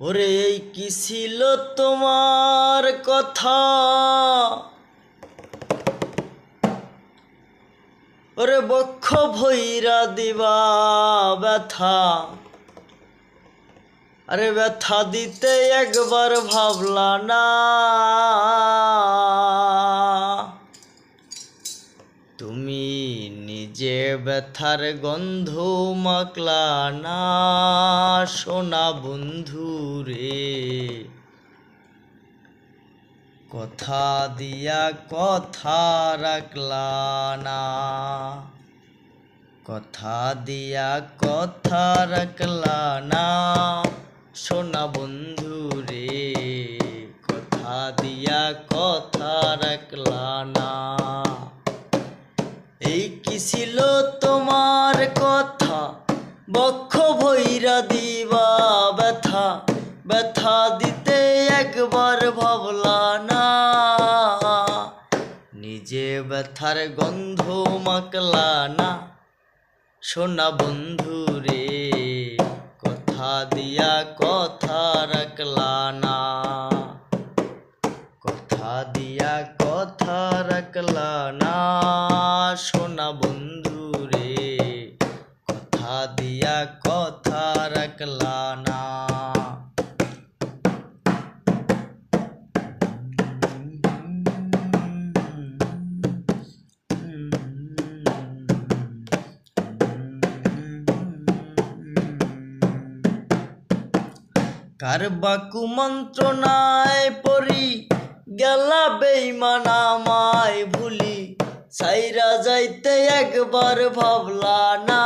ওরে, এই কি ছিল তোমার কথা? ওরে, বক্ষ ভৈরা দিবা ব্যথা। আরে, ব্যথা দিতে একবার ভাবলা না। তুমি নিজে ব্যথার গন্ধ মাকলা না, সোনা বন্ধু রে। কথা দিয়া কথা রাখলা না, কথা দিয়া কথা রাখলা না, সোনা বন্ধু রে। কথা দিয়া কথা রাখলা না। বক্ষ ভৈরা দিবা ব্যথা ব্যথা দিতে একবার ভাবলা না। নিজে ব্যথার গন্ধ মাকলা না। সোনা বন্ধু রে, কথা দিয়া কথা রাখলা না। কথা দিয়া কথা রাখলা না, সোনা বন্ধু রে। দিয়া কথা রাখলা না। কার বাকু মন্ত্রণায় পড়ি গেলা বেইমানা মায় ভুলি সাইরা যাইতে একবার ভাবলা না।